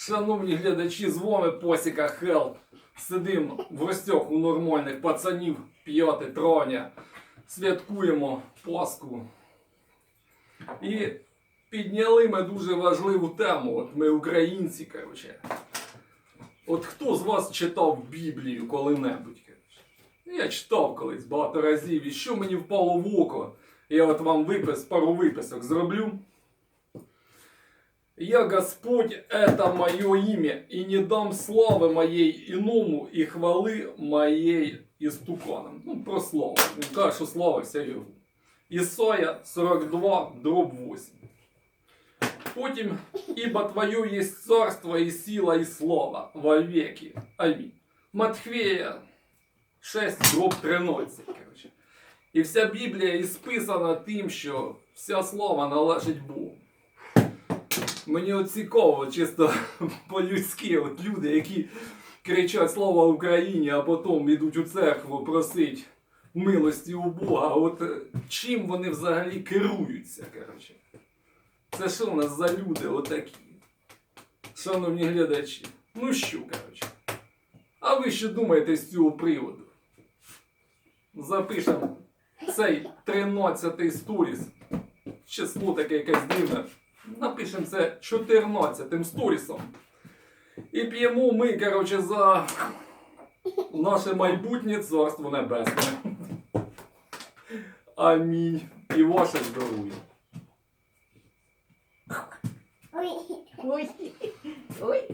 Шановні глядачі, з вами Посіка Хелп. Сидимо в гостях у нормальних пацанів 5 травня. Святкуємо Пасху. І підняли ми дуже важливу тему. От ми українці, коротше. От хто з вас читав Біблію коли-небудь? Я читав колись багато разів, і що мені впало в око. Я от вам випис, пару виписок зроблю. Я Господь, это мое имя, и не дам славы моей иному, и хвали моей істуканам. Ну, про слово. Він каже, що слава вся його. Ісая 42, дроб 8. Потім, ибо Твое есть царство и сила и слава во веки. Аминь. Матфея 6, дроб 13. Короче. І вся Біблія ісписана тим, що вся слава належить Богу. Мені от цікаво, чисто по-людськи, от люди, які кричать слава Україні, а потім йдуть у церкву просить милості у Бога. От е, чим вони взагалі керуються, коротше. Це що у нас за люди отакі? Шановні глядачі. Ну що, коротше. А ви що думаєте з цього приводу? Запишемо цей 13-й сторіс. Число таке якесь дивне. Напишемо це 14-м сторісом. І п'ємо ми, коротше, за наше майбутнє царство небесне. Амінь. І ваше здоров'я. Ой, ой, ой.